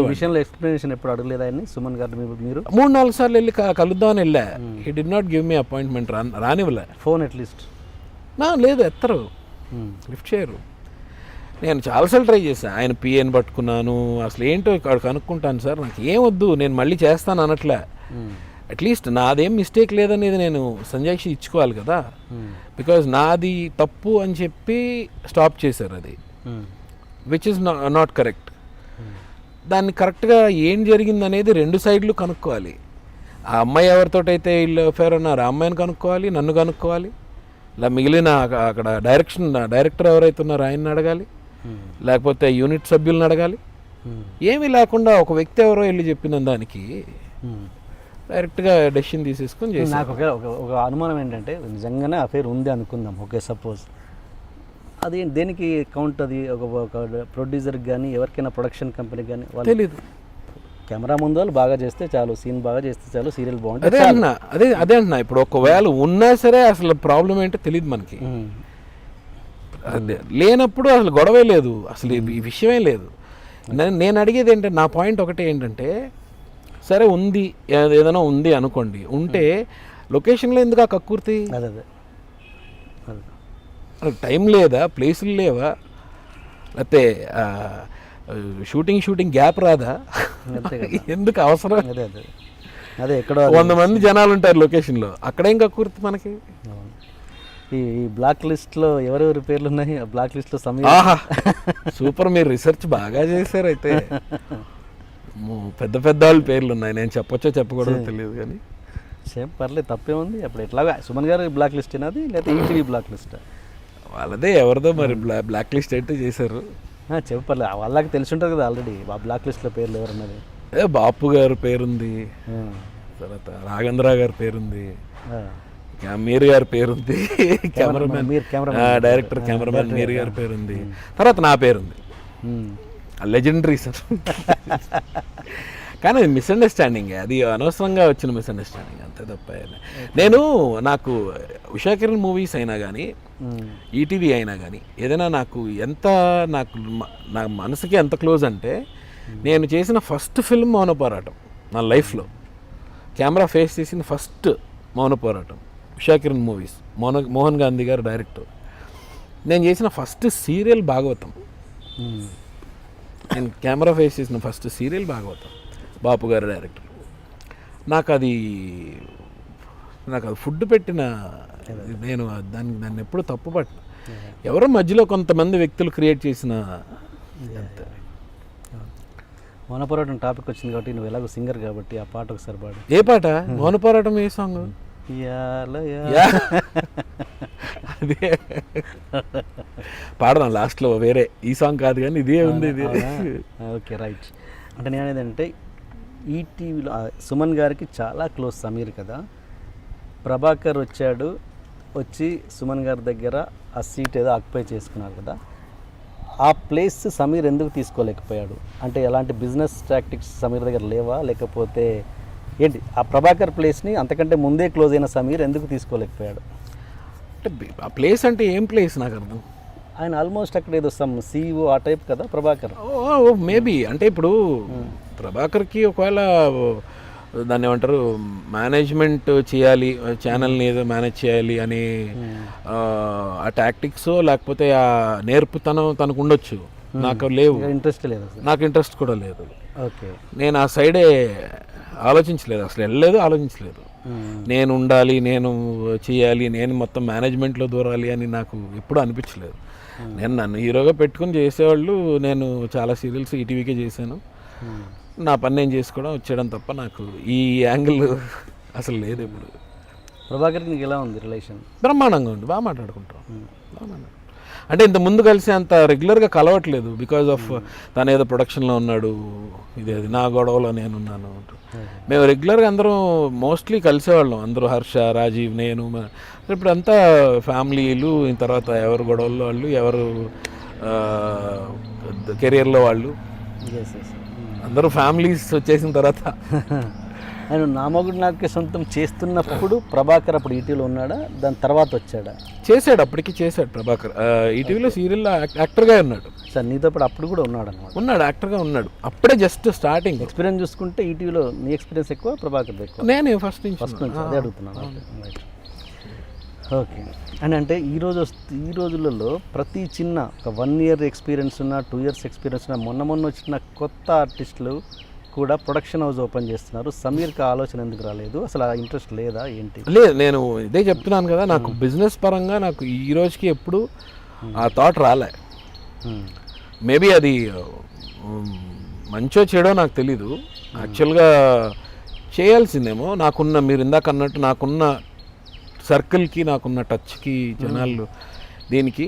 విషయంలో ఎక్స్ప్లెనేషన్ ఎప్పుడు అడగలేదా అని సుమన్ గారు మీరు- మూడు నాలుగు సార్లు వెళ్ళి కలుద్దామని వెళ్ళా. He did not give me appointment రా రానివ్వలే. ఫోన్ అట్లీస్ట్ నా లేదు ఎత్తరు. లిఫ్ట్ చేయరు. నేను చాలాసార్లు ట్రై చేశాను ఆయన పిఏని పట్టుకున్నాను. అసలు ఏంటో ఇక్కడ కనుక్కుంటాను సార్. నాకు ఏం వద్దు. నేను మళ్ళీ చేస్తాను అనట్లే. అట్లీస్ట్ నాదేం మిస్టేక్ లేదనేది నేను సంజాయిషి ఇచ్చుకోవాలి కదా. బికాజ్ నాది తప్పు అని చెప్పి స్టాప్ చేశారు అది. విచ్ ఇస్ నాట్ కరెక్ట్ దాన్ని కరెక్ట్గా ఏం జరిగింది అనేది రెండు సైడ్లు కనుక్కోవాలి. ఆ అమ్మాయి ఎవరితోటైతే వీళ్ళు అఫేర్ ఉన్నారు ఆ అమ్మాయిని కనుక్కోవాలి నన్ను కనుక్కోవాలి. ఇలా మిగిలిన అక- అక్కడ డైరెక్షన్ డైరెక్టర్ ఎవరైతే ఉన్నారో ఆయన్ని అడగాలి. లేకపోతే యూనిట్ సభ్యులను అడగాలి. ఏమీ లేకుండా ఒక వ్యక్తి ఎవరో వెళ్ళి చెప్పిన దానికి డైరెక్ట్గా డెసిషన్ తీసేసుకొని నాకు ఒక ఒక- ఒక అనుమానం ఏంటంటే నిజంగానే అఫేర్ ఉంది అనుకుందాం. ఓకే సపోజ్ అది దేనికి కౌంట్ అది? ఒక ప్రొడ్యూసర్కి కానీ ఎవరికైనా ప్రొడక్షన్ కంపెనీ కానీ తెలీదు. కెమెరా ముందు వాళ్ళు బాగా చేస్తే చాలు సీన్ బాగా చేస్తే చాలు సీరియల్ బాగుంటే అదే అంటున్నా అదే అదే అంటున్నా. ఇప్పుడు ఒకవేళ ఉన్నా సరే అసలు ప్రాబ్లం ఏంటో తెలియదు మనకి. లేనప్పుడు అసలు గొడవే లేదు. అసలు ఈ- విషయమే లేదు. నేను అడిగేది ఏంటంటే నా పాయింట్ ఒకటే ఏంటంటే సరే ఉంది ఏదైనా ఉంది అనుకోండి. ఉంటే లొకేషన్లో ఎందుకు ఆ కక్కుర్తి? అదే. మనకు టైం లేదా ప్లేసులు లేవా? లేకపోతే షూటింగ్ షూటింగ్ గ్యాప్ రాదా? ఎందుకు అవసరం? అదే అదే. అదే ఎక్కడో వంద మంది జనాలు ఉంటారు లొకేషన్లో. అక్కడేం కక్కుర్తి మనకి. ఈ ఈ బ్లాక్ లిస్ట్లో ఎవరెవరి పేర్లు ఉన్నాయి ఆ బ్లాక్ లిస్ట్లో ఆహా! సూపర్ మీరు రీసెర్చ్ బాగా చేశారు అయితే. పెద్ద పెద్ద వాళ్ళ పేర్లు ఉన్నాయి నేను చెప్పొచ్చో చెప్పకూడదో తెలియదు కానీ. సేమ్ పర్లేదు తప్పే ఉంది. అప్పుడు ఎట్లాగా సుమన్ గారు బ్లాక్ లిస్ట్ అది? లేకపోతే ఈటీవీ బ్లాక్ లిస్ట్? వాళ్ళదే ఎవరిదో మరి బ్లా బ్లాక్ లిస్ట్ అయితే చేశారు చెప్పు పర్లేదు వాళ్ళకి తెలిసి ఉంటుంది కదా ఆల్రెడీ ఆ బ్లాక్ లిస్ట్లో పేర్లు ఎవరున్నది? ఏ బాపు గారు పేరుంది. తర్వాత రాఘేంద్ర గారి పేరుంది. మీర్ గారి పేరుంది. Cameraman Mir cameraman director cameraman Mir గారి. పేరుంది. తర్వాత నా పేరుంది. Legendary sir. కానీ అది మిస్అండర్స్టాండింగ్ అది అనవసరంగా వచ్చిన మిస్అండర్స్టాండింగ్ అంతే తప్ప. నేను నాకు ఉషా కిరణ్ మూవీస్ అయినా కానీ. ఈటీవీ అయినా కానీ ఏదైనా నాకు ఎంత నాకు నా మనసుకి ఎంత క్లోజ్ అంటే నేను చేసిన ఫస్ట్ ఫిల్మ్ మౌన పోరాటం నా లైఫ్లో. కెమెరా ఫేస్ చేసిన ఫస్ట్ మౌన పోరాటం ఉషా కిరణ్ మూవీస్ మోహన్ మోహన్ గాంధీ గారు డైరెక్టర్ నేను చేసిన ఫస్ట్ సీరియల్ భాగవతం. నేను కెమెరా ఫేస్ చేసిన first serial Bhagavatam. Bapu garu director. నాకు అది నాకు అది ఫుడ్ పెట్టిన నేను దాన్ని దాన్ని ఎప్పుడు తప్పు పట్టిన. ఎవరో? మధ్యలో కొంతమంది వ్యక్తులు క్రియేట్ చేసిన అంతే. మౌన పోరాటం టాపిక్ వచ్చింది కాబట్టి నువ్వు ఎలాగో సింగర్ కాబట్టి ఆ పాట ఒకసారి పాడు. ఏ పాట? మౌన పోరాటం ఏ సాంగ్. అదే. పాడదాం లాస్ట్లో వేరే. ఈ సాంగ్ కాదు కానీ ఇదే ఉంది ఇది? Okay right. అంటే నేను ఏంటంటే ఈటీవీలో సుమన్ గారికి చాలా క్లోజ్ సమీర్ కదా. ప్రభాకర్ వచ్చాడు వచ్చి సుమన్ గారి దగ్గర ఆ సీట్ ఏదో ఆక్యుపై చేసుకున్నారు కదా. ఆ ప్లేస్ సమీర్ ఎందుకు తీసుకోలేకపోయాడు? అంటే ఎలాంటి బిజినెస్ టాక్టిక్స్ సమీర్ దగ్గర లేవా? లేకపోతే ఏంటి? ఆ ప్రభాకర్ ప్లేస్ని అంతకంటే ముందే క్లోజ్ అయిన సమీర్ ఎందుకు తీసుకోలేకపోయాడు? అంటే ఆ ప్లేస్ అంటే ఏం ప్లేస్ నాకు అర్థం? ఆయన ఆల్మోస్ట్ అక్కడ ఏదో సమ్ సీఈఓ ఆ టైప్ కదా ప్రభాకర్. Oh maybe. అంటే ఇప్పుడు ప్రభాకర్కి ఒకవేళ దాన్ని ఏమంటారు మేనేజ్మెంట్ చేయాలి ఛానల్ని ఏదో మేనేజ్ చేయాలి అని ఆ, ఆ టాక్టిక్స్ లేకపోతే ఆ నేర్పుతనం తనకు ఉండొచ్చు నాకు లేవు. ఇంట్రెస్ట్ లేదు నాకు ఇంట్రెస్ట్ కూడా లేదు. ఓకే. నేను ఆ సైడే ఆలోచించలేదు. అసలు వెళ్ళలేదు ఆలోచించలేదు. నేను ఉండాలి నేను చేయాలి నేను మొత్తం మేనేజ్మెంట్లో దూరాలి అని నాకు ఎప్పుడూ అనిపించలేదు. నేను నన్ను హీరోగా పెట్టుకుని చేసేవాళ్ళు నేను చాలా సీరియల్స్ ఈటీవీకే చేశాను. నా పని నేను చేసుకోవడం వచ్చేయడం తప్ప నాకు ఈ యాంగిల్ అసలు లేదు ఇప్పుడు. ప్రభాకర్కి నీకు ఎలా ఉంది రిలేషన్ బ్రహ్మాండంగా ఉంది. బాగా మాట్లాడుకుంటాం బాగా మాట్లాడుకుంటాం. అంటే ఇంత ముందు కలిసి అంత రెగ్యులర్గా కలవట్లేదు బికాజ్ ఆఫ్ తను ఏదో ప్రొడక్షన్లో ఉన్నాడు ఇది అది నా గొడవలో నేనున్నాను మేము రెగ్యులర్గా అందరం మోస్ట్లీ కలిసేవాళ్ళం. అందరూ హర్ష రాజీవ్ నేను ఇప్పుడు అంతా ఫ్యామిలీలు తర్వాత ఎవరు గొడవల్లో వాళ్ళు ఎవరు కెరియర్లో వాళ్ళు. అందరూ ఫ్యామిలీస్ వచ్చేసిన తర్వాత ఆయన నామగుడు నాకే సొంతం చేస్తున్నప్పుడు ప్రభాకర్ అప్పుడు ఈటీలో ఉన్నాడా? దాని తర్వాత వచ్చాడా? చేశాడు అప్పటికి చేశాడు ప్రభాకర్. ఈటీవీలో సీరియల్లో యాక్టర్గా ఉన్నాడు. సార్ నీతో పాటు అప్పుడు కూడా ఉన్నాడు అనమాట ఉన్నాడు యాక్టర్గా ఉన్నాడు. అప్పుడే జస్ట్ స్టార్టింగ్ ఎక్స్పీరియన్స్ చూసుకుంటే ఈటీవీలో నీ ఎక్స్పీరియన్స్ ఎక్కువ ప్రభాకర్ ఎక్కువ. నేను ఫస్ట్ నుంచి ఫస్ట్ నుంచి అదే అడుగుతున్నాను. ఓకే. అని అంటే ఈ రోజు వస్తు- ఈ రోజులలో ప్రతి చిన్న ఒక వన్ ఇయర్ ఎక్స్పీరియన్స్ ఉన్న టూ ఇయర్స్ ఎక్స్పీరియన్స్ ఉన్న మొన్న మొన్న వచ్చిన కొత్త ఆర్టిస్టులు కూడా ప్రొడక్షన్ హౌస్ ఓపెన్ చేస్తున్నారు. సమీర్కి ఆలోచన ఎందుకు రాలేదు? అసలు ఆ ఇంట్రెస్ట్ లేదా ఏంటి? లేదు నేను ఇదే చెప్తున్నాను కదా నాకు బిజినెస్ పరంగా నాకు ఈ రోజుకి ఎప్పుడు ఆ థాట్ రాలే. మేబీ అది మంచో చెడో నాకు తెలీదు. యాక్చువల్గా చేయాల్సిందేమో నాకున్న మీరు ఇందాక అన్నట్టు నాకున్న సర్కిల్కి నాకున్న టచ్కి జనాలు దీనికి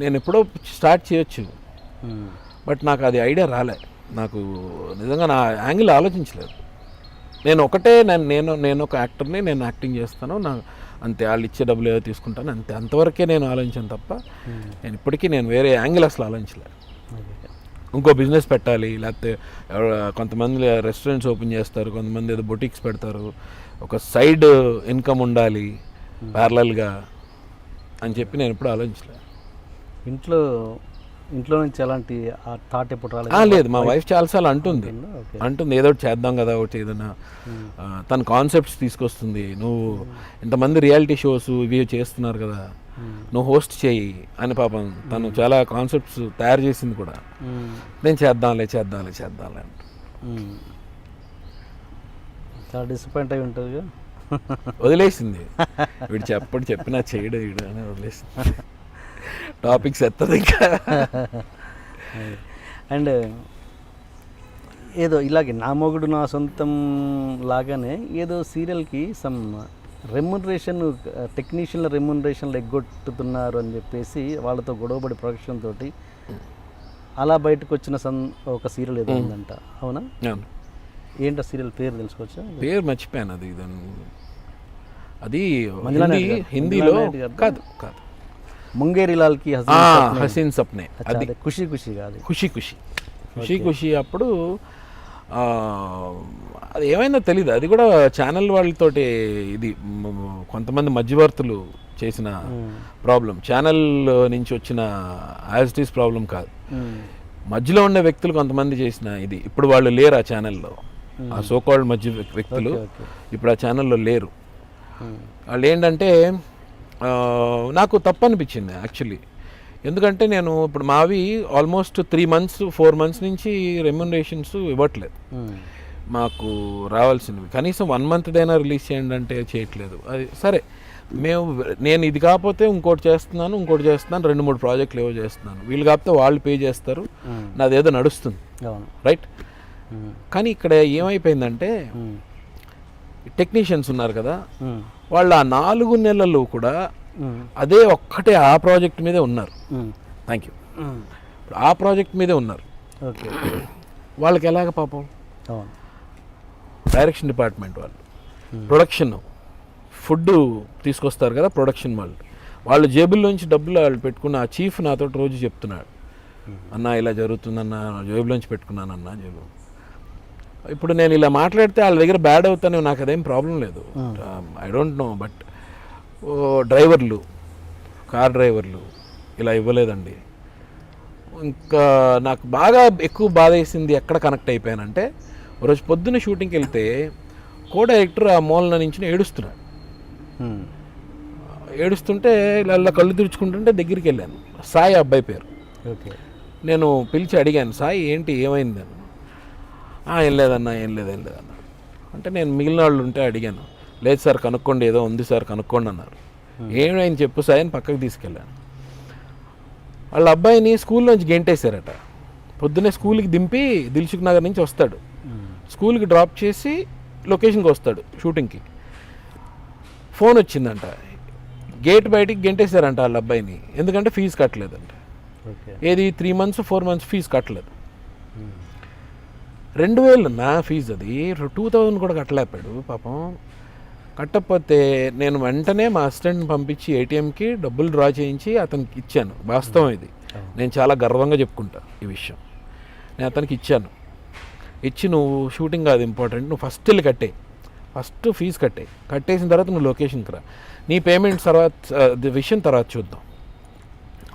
నేను ఎప్పుడో స్టార్ట్ చేయొచ్చు. బట్ నాకు అది ఐడియా రాలే. నాకు నిజంగా నా యాంగిల్ ఆలోచించలేదు. నేను ఒకటే నేను నేను నేను ఒక యాక్టర్ని నేను యాక్టింగ్ చేస్తాను. నా అంతే వాళ్ళు ఇచ్చే డబ్బులు ఏదో తీసుకుంటాను. అంతే అంతవరకే నేను ఆలోచించాను తప్ప నేను ఇప్పటికీ నేను వేరే యాంగిల్ అసలు ఆలోచించలేదు. Okay. ఇంకో బిజినెస్ పెట్టాలి లేకపోతే కొంతమంది రెస్టారెంట్స్ ఓపెన్ చేస్తారు కొంతమంది ఏదో బొటిక్స్ పెడతారు. ఒక సైడ్ ఇన్కమ్ ఉండాలి. ప్యారలల్గా అని చెప్పి నేను ఎప్పుడు ఆలోచించలేదు ఇంట్లో ఇంట్లో నుంచి అలాంటి ఆ థాట్ ఎప్పుడు రాలేదు? లేదు. మా వైఫ్ చాలాసార్లు అంటుంది. అంటుంది ఏదో ఒకటి చేద్దాం కదా ఒకటి ఏదైనా తన కాన్సెప్ట్స్ తీసుకొస్తుంది. నువ్వు ఇంతమంది రియాలిటీ షోస్ ఇవి చేస్తున్నారు కదా నువ్వు హోస్ట్ చేయి అని పాపం తను చాలా కాన్సెప్ట్స్ తయారు చేసింది కూడా. నేను చేద్దాంలే చేద్దాంలే చేద్దాంలే అంట. చాలా డిసప్పాయింట్ అయి ఉంటుంది వదిలేసింది. వీడు చెప్పడు చెప్పినా చేయడు వీడు అని వదిలేసింది. టాపిక్స్ ఎత్తది ఇంకా. అండ్ ఏదో ఇలాగే నా మొగుడు నా సొంతం లాగానే ఏదో సీరియల్కి సమ్ రెమ్యునరేషన్ టెక్నీషియన్ల రెమ్యునరేషన్లు ఎగ్గొట్టుతున్నారు అని చెప్పేసి వాళ్ళతో గొడవపడి ప్రొడక్షన్ తోటి అలా బయటకు వచ్చిన సన్ ఒక సీరియల్ ఏదో ఉందంట. అవునా? అవును. ఏంటి సీరియల్ పేరు తెలుసుకోవచ్చా? పేరు మర్చిపోయాను అది అది హిందీ. హిందీలో. కాదు కాదు. ముంగేరి లాల్కి హసీన్ సప్నే అది. ఖుషి ఖుషి కాదు ఖుషి ఖుషి. ఖుషి ఖుషి అప్పుడు అది ఏమైందో తెలీదు. అది కూడా ఛానల్ వాళ్ళతోటి ఇది కొంతమంది మధ్యవర్తులు చేసిన ప్రాబ్లం. ఛానల్ నుంచి వచ్చిన యాజిటీస్ ప్రాబ్లం కాదు. మధ్యలో ఉన్న వ్యక్తులు కొంతమంది చేసిన ఇది. ఇప్పుడు వాళ్ళు లేరు ఆ ఛానల్లో. ఆ సోకాల్డ్ మధ్య వ్యక్- వ్యక్తులు ఇప్పుడు ఆ ఛానల్లో లేరు. వాళ్ళు ఏంటంటే నాకు తప్పు అనిపించింది యాక్చువల్లీ ఎందుకంటే నేను ఇప్పుడు మావి almost three months four months నుంచి రెమ్యునరేషన్స్ ఇవ్వట్లేదు. మాకు రావాల్సినవి. కనీసం వన్ మంత్దైనా రిలీజ్ చేయండి అంటే చేయట్లేదు. అది సరే మేము నేను ఇది కాకపోతే ఇంకోటి చేస్తున్నాను ఇంకోటి చేస్తున్నాను రెండు మూడు ప్రాజెక్టులు ఏవో చేస్తున్నాను. వీళ్ళు కాకపోతే వాళ్ళు పే చేస్తారు. నాదేదో నడుస్తుంది. రైట్ కానీ ఇక్కడ ఏమైపోయిందంటే టెక్నీషియన్స్ ఉన్నారు కదా వాళ్ళు ఆ నాలుగు నెలలు కూడా అదే ఒక్కటే ఆ ప్రాజెక్ట్ మీదే ఉన్నారు. థ్యాంక్ యూ ఆ ప్రాజెక్ట్ మీదే ఉన్నారు. వాళ్ళకి ఎలాగ పాపం? డైరెక్షన్ డిపార్ట్మెంట్ వాళ్ళు. ప్రొడక్షన్ ఫుడ్ తీసుకొస్తారు కదా ప్రొడక్షన్ వాళ్ళు. వాళ్ళు జేబుల్లోంచి డబ్బులు వాళ్ళు పెట్టుకున్న ఆ చీఫ్ నాతో రోజు చెప్తున్నాడు. అన్న ఇలా జరుగుతుందన్న జేబులోంచి పెట్టుకున్నానన్న జేబు ఇప్పుడు నేను ఇలా మాట్లాడితే వాళ్ళ దగ్గర బ్యాడ్ అవుతానే నాకు అదేం ప్రాబ్లం లేదు. ఐ డోంట్ నో బట్ డ్రైవర్లు కార్ డ్రైవర్లు ఇలా ఇవ్వలేదండి. ఇంకా నాకు బాగా ఎక్కువ బాధ వేసింది ఎక్కడ కనెక్ట్ అయిపోయానంటే రోజు పొద్దున్న షూటింగ్కి వెళ్తే కో డైరెక్టర్ ఆ మూలన నుంచి ఏడుస్తున్నాడు. ఏడుస్తుంటే ఇలా కళ్ళు తుడుచుకుంటుంటే దగ్గరికి వెళ్ళాను. సాయి అబ్బాయి పేరు. ఓకే. నేను పిలిచి అడిగాను సాయి ఏంటి ఏమైంది అని "ఆ, ఏం లేదన్నా ఏం లేదు ఏం లేదన్నా. అంటే నేను మిగిలిన వాళ్ళు ఉంటే అడిగాను. లేదు సార్ కనుక్కోండి ఏదో ఉంది సార్ కనుక్కోండి అన్నారు. ఏమైంది చెప్పు సాయి అని పక్కకు తీసుకెళ్ళాను. వాళ్ళ అబ్బాయిని స్కూల్ నుంచి గెంటేశారట. పొద్దున్నే స్కూల్కి దింపి దిల్సుఖ్ నగర్ నుంచి వస్తాడు. స్కూల్కి డ్రాప్ చేసి లొకేషన్కి వస్తాడు షూటింగ్కి. ఫోన్ వచ్చిందంట. గేట్ బయటికి గెంటేశారంట వాళ్ళ అబ్బాయిని. ఎందుకంటే ఫీజు కట్టలేదంట. ఏది three months four months fees కట్టలేదు. రెండు వేలు నా ఫీజు అది. టూ థౌజండ్ కూడా కట్టలేపాడు పాపం. కట్టకపోతే నేను వెంటనే మా అసిస్టెంట్ని పంపించి ఏటీఎంకి డబ్బులు డ్రా చేయించి అతనికి ఇచ్చాను. వాస్తవం ఇది. నేను చాలా గర్వంగా చెప్పుకుంటా ఈ విషయం. నేను అతనికి ఇచ్చాను. ఇచ్చి నువ్వు షూటింగ్ కాదు ఇంపార్టెంట్ నువ్వు ఫస్ట్ వెళ్ళి కట్టే. ఫస్ట్ ఫీజు కట్టే. కట్టేసిన తర్వాత నువ్వు లొకేషన్కి రా. నీ పేమెంట్ తర్వాత విషయం తర్వాత చూద్దాం.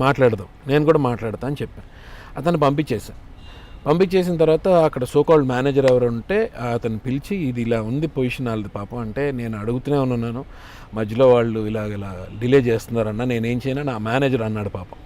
మాట్లాడదాం. నేను కూడా మాట్లాడతా అని చెప్పాను. అతను పంపించేశాను పంపించేసిన తర్వాత అక్కడ సోకాల్డ్ మేనేజర్ ఎవరు ఉంటే అతను పిలిచి ఇది ఇలా ఉంది పొజిషన్ వాళ్ళది పాపం అంటే నేను అడుగుతూనే ఉన్నాను. మధ్యలో వాళ్ళు ఇలాగ ఇలా డిలే చేస్తున్నారన్న నేనేం చేయను నా మేనేజర్ అన్నాడు పాపం.